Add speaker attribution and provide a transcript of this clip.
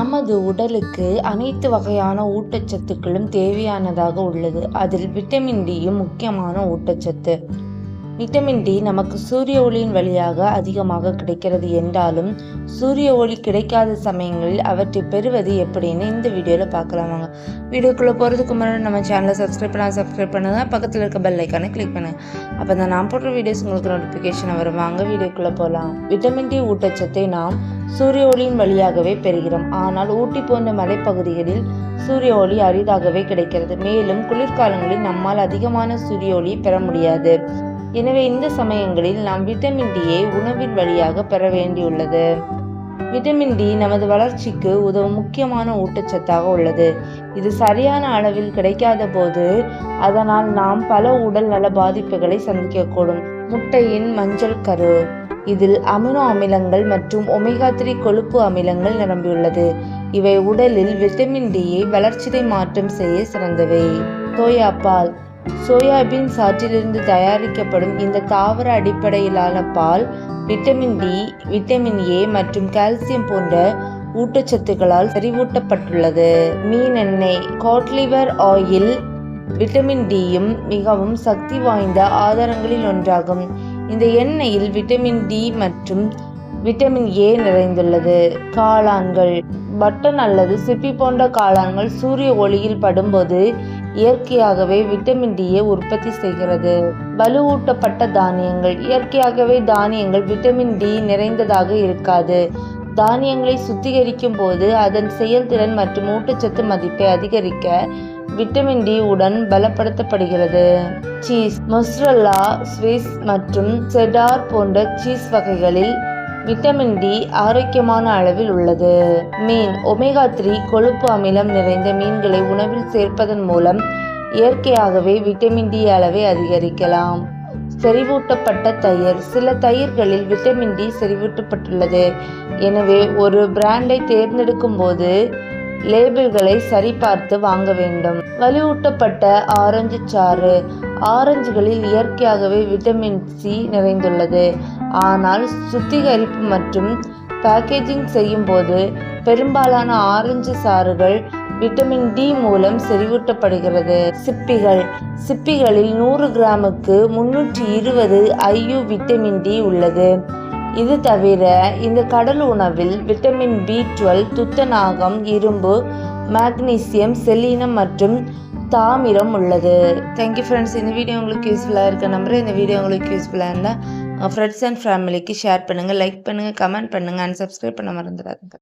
Speaker 1: நமது உடலுக்கு அனைத்து வகையான ஊட்டச்சத்துக்களும் தேவையானதாக உள்ளது. அதில் விட்டமின் டியும் முக்கியமான ஊட்டச்சத்து. விட்டமின் டி நமக்கு சூரிய ஒளியின் வழியாக அதிகமாக கிடைக்கிறது என்றாலும் சூரிய ஒளி கிடைக்காத சமயங்களில் அவற்றை பெறுவது எப்படின்னு இந்த வீடியோவில் பார்க்கலாம் வாங்க. வீடியோக்குள்ளே போகிறதுக்கு முன்னாடி நம்ம சேனலை சப்ஸ்கிரைப் பண்ணால் சப்ஸ்கிரைப் பண்ணுங்கள் பக்கத்தில் இருக்க பெல் ஐக்கானை கிளிக் பண்ணுங்கள் அப்போ தான் நான் போடுற வீடியோஸ் உங்களுக்கு நோட்டிஃபிகேஷன் வரும். வாங்க வீடியோக்குள்ளே போகலாம் விட்டமின் டி ஊட்டச்சத்தை நாம் சூரிய ஒளியின் வழியாகவே பெறுகிறோம். ஆனால் ஊட்டி போன்ற மலைப்பகுதிகளில் சூரிய ஒளி அரிதாகவே கிடைக்கிறது. மேலும் குளிர்காலங்களில் நம்மால் அதிகமான சூரிய ஒளி பெற முடியாது. எனவே இந்த சமயங்களில் நாம் விட்டமின் டியை உணவின் வழியாக பெற வேண்டியுள்ளது. விட்டமின் டி நமது வளர்ச்சிக்கு உதவும் முக்கியமான ஊட்டச்சத்தாக உள்ளது. இது சரியான அளவில் கிடைக்காத போது அதனால் நாம் பல உடல் நல பாதிப்புகளை சந்திக்கக்கூடும். முட்டையின் மஞ்சள் கரு. இதில் அமினோ அமிலங்கள் மற்றும் ஒமேகா த்ரீ கொழுப்பு அமிலங்கள் நிரம்பியுள்ளது. இவை உடலில் விட்டமின் டியை வளர்ச்சிதை மாற்றம் செய்ய சிறந்தவை. சோயா பால் சோயாபீன் சாற்றிலிருந்து தயாரிக்கப்படும் இந்த தாவர அடிப்படையிலான பால் விட்டமின் டி விட்டமின் ஏ மற்றும் கால்சியம் போன்ற ஊட்டச்சத்துக்களால் செறிவூட்டப்பட்டுள்ளது. மீன் எண்ணெய் காட்லிவர் ஆயில் விட்டமின் டியும் மிகவும் சக்தி வாய்ந்த ஆதாரங்களில் ஒன்றாகும். இந்த எண்ணெயில் விட்டமின் டி மற்றும் விட்டமின் ஏ நிறைந்துள்ளது. காளான்கள் பட்டன் அல்லது சிப்பி போன்ற காளான்கள் சூரிய ஒளியில் படும்போது இயற்கையாகவே விட்டமின் டியை உற்பத்தி செய்கிறது. வலுவூட்டப்பட்ட தானியங்கள். இயற்கையாகவே தானியங்கள் விட்டமின் டி நிறைந்ததாக இருக்காது. தானியங்களை சுத்திகரிக்கும் போது அதன் செயல்திறன் மற்றும் ஊட்டச்சத்து மதிப்பை அதிகரிக்க விட்டமின் டி உடன் பலப்படுத்தப்படுகிறது. சீஸ் மொஸ்ரல்லா ஸ்விஸ் மற்றும் செடார் போன்ற சீஸ் வகைகளில் விட்டமின் டி ஆரோக்கியமான அளவில் உள்ளது. மீன் ஒமேகா த்ரீ கொழுப்பு அமிலம் நிறைந்த மீன்களை உணவில் சேர்ப்பதன் மூலம் இயற்கையாகவே விட்டமின் டி அளவை அதிகரிக்கலாம். செறிவூட்டப்பட்ட தயிர் சில தயிர்களில் விட்டமின் டி செறிவூட்டப்பட்டுள்ளது. எனவே ஒரு பிராண்டை தேர்ந்தெடுக்கும் போது லேபிள்களை சரிபார்த்து வாங்க வேண்டும். வலுவூட்டப்பட்ட ஆரஞ்சு சாறு ஆரஞ்சுகளில் இயற்கையாகவே விட்டமின் சி நிறைந்துள்ளது. ஆனால் சுத்திகரிப்பு மற்றும் பேக்கேஜிங் செய்யும் போது பெரும்பாலான ஆரஞ்சு சாறுகள் விட்டமின் டி மூலம் செறிவூட்டப்படுகிறது. சிப்பிகள். சிப்பிகளில் நூறு கிராமுக்கு முன்னூற்றி இருபது ஐயு விட்டமின் டி உள்ளது. இது தவிர இந்த கடல் உணவில் விட்டமின் பி டுவெல் துத்தநாகம் இரும்பு மேக்னீசியம் செலீனம் மற்றும் தாமிரம் உள்ளது. தேங்க்யூ ஃப்ரெண்ட்ஸ் இந்த வீடியோ உங்களுக்கு யூஸ்ஃபுல்லாக இருக்க நம்புறேன். இந்த வீடியோ உங்களுக்கு யூஸ்ஃபுல்லாக இருந்தால் ஃப்ரெண்ட்ஸ் அண்ட் ஃபேமிலிக்கு ஷேர் பண்ணுங்கள் லைக் பண்ணுங்கள் கமெண்ட் பண்ணுங்கள் அண்ட் சப்ஸ்கிரைப் பண்ண மறந்துடாதுங்க.